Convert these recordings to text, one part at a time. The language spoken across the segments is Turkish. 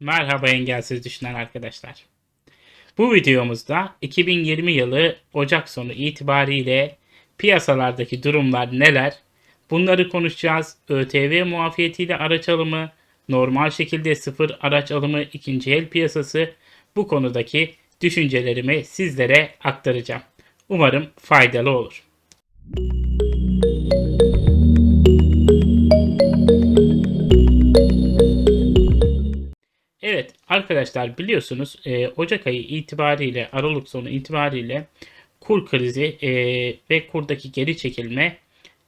Merhaba engelsiz düşünen arkadaşlar. Bu videomuzda 2020 yılı Ocak sonu itibariyle piyasalardaki durumlar neler? Bunları konuşacağız. ÖTV muafiyetiyle araç alımı, normal şekilde sıfır araç alımı, ikinci el piyasası bu konudaki düşüncelerimi sizlere aktaracağım. Umarım faydalı olur. Arkadaşlar biliyorsunuz e, Ocak ayı itibariyle Aralık sonu itibariyle kur krizi e, ve kurdaki geri çekilme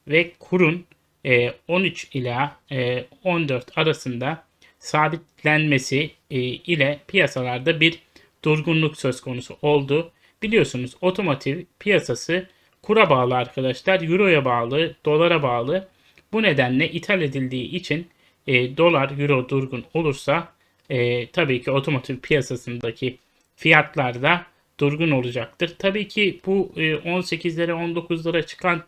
ve kurun e, 13 ila e, 14 arasında sabitlenmesi e, ile piyasalarda bir durgunluk söz konusu oldu. Biliyorsunuz otomotiv piyasası kura bağlı arkadaşlar, euroya bağlı, dolara bağlı. Bu nedenle ithal edildiği için e, dolar, euro durgun olursa e, tabii ki otomotiv piyasasındaki fiyatlar da durgun olacaktır. Tabii ki bu e, 18'lere 19'lara çıkan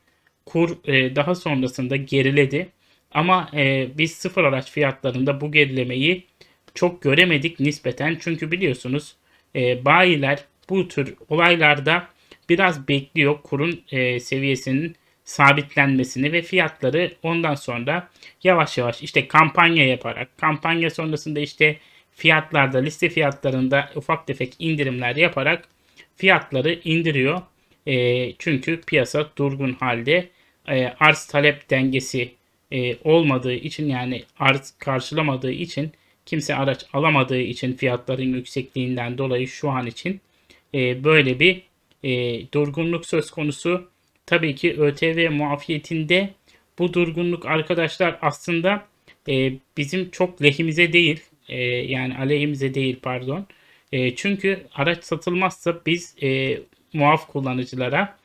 kur e, daha sonrasında geriledi. Ama e, biz sıfır araç fiyatlarında bu gerilemeyi çok göremedik nispeten. Çünkü biliyorsunuz e, bayiler bu tür olaylarda biraz bekliyor kurun e, seviyesinin sabitlenmesini ve fiyatları ondan sonra yavaş yavaş işte kampanya yaparak kampanya sonrasında işte fiyatlarda liste fiyatlarında ufak tefek indirimler yaparak fiyatları indiriyor. E, çünkü piyasa durgun halde e, arz talep dengesi e, olmadığı için yani arz karşılamadığı için kimse araç alamadığı için fiyatların yüksekliğinden dolayı şu an için e, böyle bir e, durgunluk söz konusu. Tabii ki ÖTV muafiyetinde bu durgunluk arkadaşlar aslında e, bizim çok lehimize değil. E, yani aleyhimize değil pardon. E, çünkü araç satılmazsa biz e, muaf kullanıcılara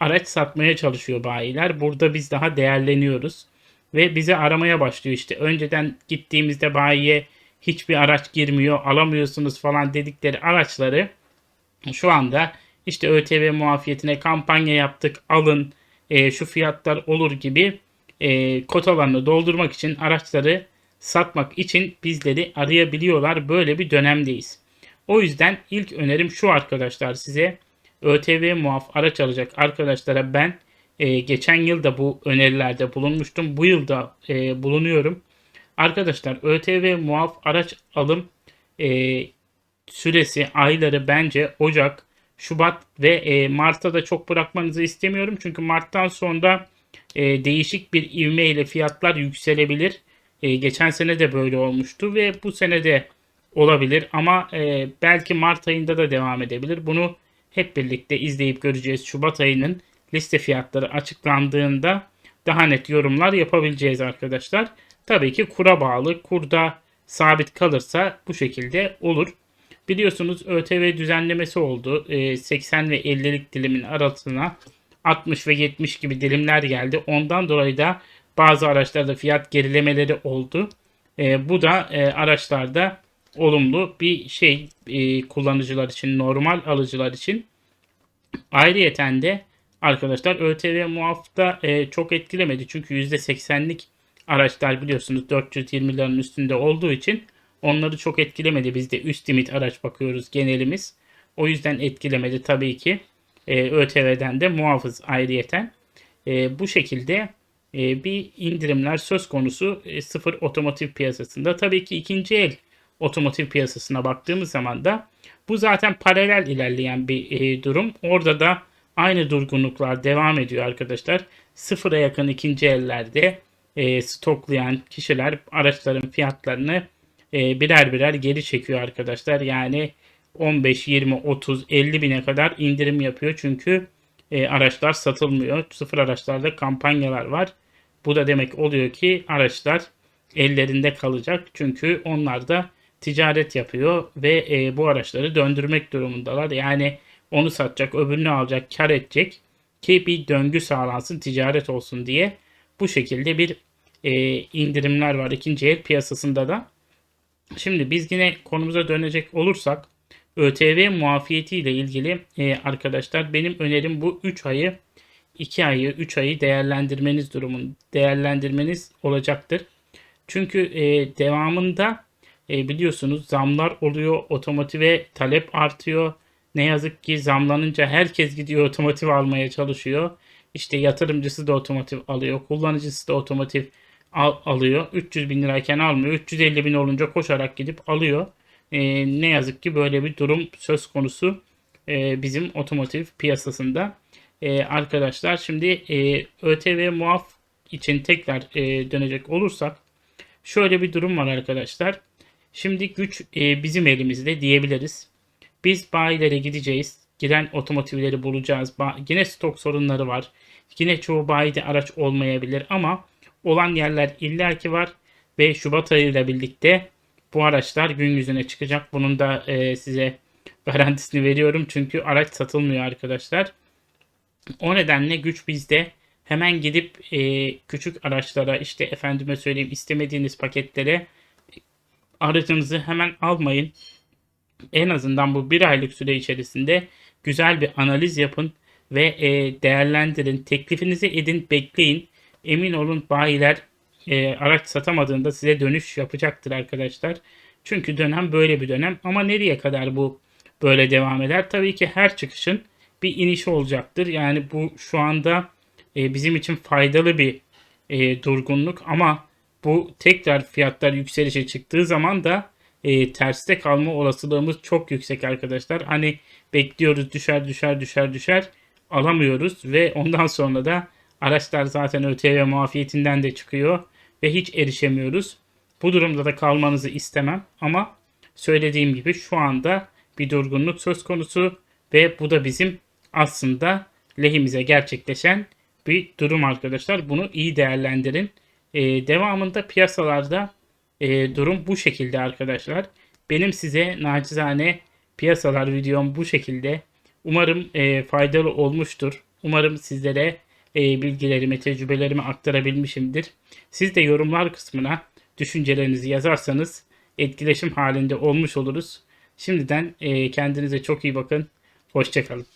araç satmaya çalışıyor bayiler. Burada biz daha değerleniyoruz. Ve bizi aramaya başlıyor işte. Önceden gittiğimizde bayiye hiçbir araç girmiyor, alamıyorsunuz falan dedikleri araçları şu anda işte ÖTV muafiyetine kampanya yaptık, alın, e, şu fiyatlar olur gibi e, kotalarını doldurmak için araçları satmak için bizleri arayabiliyorlar. Böyle bir dönemdeyiz. O yüzden ilk önerim şu arkadaşlar size ÖTV muaf araç alacak arkadaşlara ben e, geçen yılda bu önerilerde bulunmuştum. Bu yılda e, bulunuyorum. Arkadaşlar ÖTV muaf araç alım e, süresi ayları bence Ocak, Şubat ve e, Mart'ta da çok bırakmanızı istemiyorum. Çünkü Mart'tan sonra e, değişik bir ivmeyle fiyatlar yükselebilir. E, geçen sene de böyle olmuştu ve bu sene de olabilir ama e, belki Mart ayında da devam edebilir. Bunu hep birlikte izleyip göreceğiz. Şubat ayının liste fiyatları açıklandığında daha net yorumlar yapabileceğiz arkadaşlar. Tabii ki kura bağlı. Kurda sabit kalırsa bu şekilde olur. Biliyorsunuz ÖTV düzenlemesi oldu. E, 80 ve 50'lik dilimin arasına 60 ve 70 gibi dilimler geldi. Ondan dolayı da bazı araçlarda fiyat gerilemeleri oldu. E, bu da e, araçlarda olumlu bir şey e, kullanıcılar için, normal alıcılar için. Ayrıyeten de arkadaşlar ÖTV muafta e, çok etkilemedi. Çünkü %80'lik araçlar biliyorsunuz 420 liranın üstünde olduğu için onları çok etkilemedi. Biz de üst limit araç bakıyoruz genelimiz. O yüzden etkilemedi tabii ki. E, ÖTV'den de muafız ayrıyeten. E, bu şekilde e, bir indirimler söz konusu e, sıfır otomotiv piyasasında. Tabii ki ikinci el otomotiv piyasasına baktığımız zaman da bu zaten paralel ilerleyen bir e, durum. Orada da aynı durgunluklar devam ediyor arkadaşlar. Sıfıra yakın ikinci ellerde e, stoklayan kişiler araçların fiyatlarını birer birer geri çekiyor arkadaşlar. Yani 15, 20, 30, 50 bine kadar indirim yapıyor. Çünkü e, araçlar satılmıyor. Sıfır araçlarda kampanyalar var. Bu da demek oluyor ki araçlar ellerinde kalacak. Çünkü onlar da ticaret yapıyor ve e, bu araçları döndürmek durumundalar. Yani onu satacak, öbürünü alacak, kar edecek ki bir döngü sağlansın, ticaret olsun diye bu şekilde bir e, indirimler var ikinci el piyasasında da. Şimdi biz yine konumuza dönecek olursak ÖTV muafiyeti ile ilgili e, arkadaşlar benim önerim bu 3 ayı 2 ayı 3 ayı değerlendirmeniz durumun değerlendirmeniz olacaktır. Çünkü e, devamında e, biliyorsunuz zamlar oluyor. Otomotive talep artıyor. Ne yazık ki zamlanınca herkes gidiyor otomotiv almaya çalışıyor. İşte yatırımcısı da otomotiv alıyor. Kullanıcısı da otomotiv al- alıyor. 300 bin lirayken almıyor. 350 bin olunca koşarak gidip alıyor. E, ne yazık ki böyle bir durum söz konusu e, bizim otomotiv piyasasında. E, arkadaşlar şimdi e, ÖTV muaf için tekrar e, dönecek olursak şöyle bir durum var arkadaşlar. Şimdi güç e, bizim elimizde diyebiliriz. Biz bayilere gideceğiz. Giren otomotivleri bulacağız. Ba- yine stok sorunları var. Yine çoğu bayide araç olmayabilir ama olan yerler illaki var ve Şubat ayıyla birlikte bu araçlar gün yüzüne çıkacak. Bunun da e, size garantisini veriyorum çünkü araç satılmıyor arkadaşlar. O nedenle güç bizde. Hemen gidip e, küçük araçlara işte efendime söyleyeyim istemediğiniz paketlere aracınızı hemen almayın. En azından bu bir aylık süre içerisinde güzel bir analiz yapın ve e, değerlendirin. Teklifinizi edin, bekleyin. Emin olun bayiler e, araç satamadığında size dönüş yapacaktır arkadaşlar. Çünkü dönem böyle bir dönem ama nereye kadar bu böyle devam eder? Tabii ki her çıkışın bir inişi olacaktır. Yani bu şu anda e, bizim için faydalı bir e, durgunluk ama bu tekrar fiyatlar yükselişe çıktığı zaman da e, terste kalma olasılığımız çok yüksek arkadaşlar. Hani bekliyoruz düşer düşer düşer düşer alamıyoruz ve ondan sonra da araçlar zaten ÖTV muafiyetinden de çıkıyor ve hiç erişemiyoruz. Bu durumda da kalmanızı istemem ama söylediğim gibi şu anda bir durgunluk söz konusu ve bu da bizim aslında lehimize gerçekleşen bir durum arkadaşlar. Bunu iyi değerlendirin. Ee, devamında piyasalarda e, durum bu şekilde arkadaşlar. Benim size nacizane piyasalar videom bu şekilde. Umarım e, faydalı olmuştur. Umarım sizlere e, bilgilerimi, tecrübelerimi aktarabilmişimdir. Siz de yorumlar kısmına düşüncelerinizi yazarsanız etkileşim halinde olmuş oluruz. Şimdiden e, kendinize çok iyi bakın. Hoşçakalın.